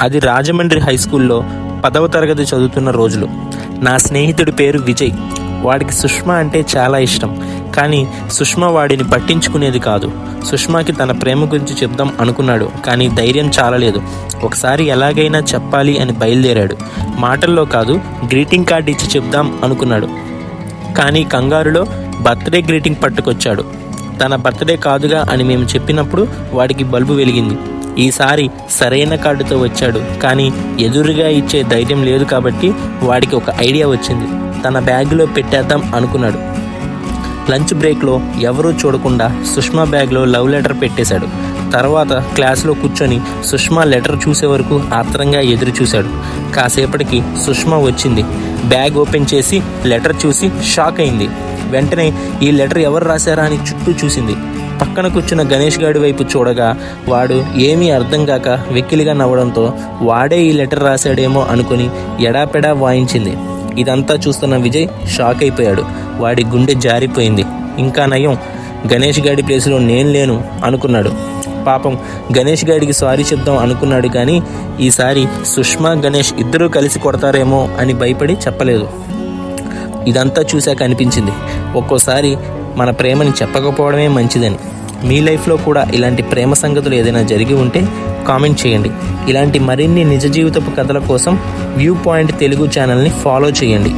అది రాజమండ్రి హై స్కూల్లో పదవ తరగతి చదువుతున్న రోజులు. నా స్నేహితుడి పేరు విజయ్. వాడికి సుష్మా అంటే చాలా ఇష్టం. కానీ సుష్మా వాడిని పట్టించుకునేది కాదు. సుష్మాకి తన ప్రేమ గురించి చెప్దాం అనుకున్నాడు. కానీ ధైర్యం చాలలేదు. ఒకసారి ఎలాగైనా చెప్పాలి అని బయలుదేరాడు. మాటల్లో కాదు గ్రీటింగ్ కార్డు ఇచ్చి చెప్దాం అనుకున్నాడు. కానీ కంగారులో బర్త్డే గ్రీటింగ్ పట్టుకొచ్చాడు. తన బర్త్డే కాదుగా అని మేము చెప్పినప్పుడు వాడికి బల్బు వెలిగింది. ఈసారి సరైన కార్డుతో వచ్చాడు. కానీ ఎదురుగా ఇచ్చే ధైర్యం లేదు కాబట్టి వాడికి ఒక ఐడియా వచ్చింది. తన బ్యాగ్లో పెట్టేద్దాం అనుకున్నాడు. లంచ్ బ్రేక్లో ఎవరూ చూడకుండా సుష్మా బ్యాగ్లో లవ్ లెటర్ పెట్టేశాడు. తర్వాత క్లాస్లో కూర్చొని సుష్మా లెటర్ చూసే వరకు ఆత్రంగా ఎదురు చూశాడు. కాసేపటికి సుష్మా వచ్చింది. బ్యాగ్ ఓపెన్ చేసి లెటర్ చూసి షాక్ అయింది. వెంటనే ఈ లెటర్ ఎవరు రాశారా అని చుట్టూ చూసింది. పక్కన కూర్చున్న గణేష్ గాడి వైపు చూడగా వాడు ఏమీ అర్థం కాక వెక్కిలిగా నవ్వడంతో వాడే ఈ లెటర్ రాశాడేమో అనుకుని ఎడాపెడా వాయించింది. ఇదంతా చూస్తున్న విజయ్ షాక్ అయిపోయాడు. వాడి గుండె జారిపోయింది. ఇంకా నయం. గణేష్ గాడి ప్లేస్లో నేను లేను అనుకున్నాడు. పాపం గణేష్ గాడికి సారీ చెప్దాం అనుకున్నాడు కానీ ఈసారి సుష్మా గణేష్ ఇద్దరూ కలిసి కొడతారేమో అని భయపడి చెప్పలేదు. ఇదంతా చూశాక అనిపించింది. ఒక్కోసారి మన ప్రేమని చెప్పకపోవడమే మంచిదని. మీ లైఫ్లో కూడా ఇలాంటి ప్రేమ సంగతులు ఏదైనా జరిగి ఉంటే కామెంట్ చేయండి. ఇలాంటి మరిన్ని నిజ జీవితపు కథల కోసం వ్యూ పాయింట్ తెలుగు ఛానల్ని ఫాలో చేయండి.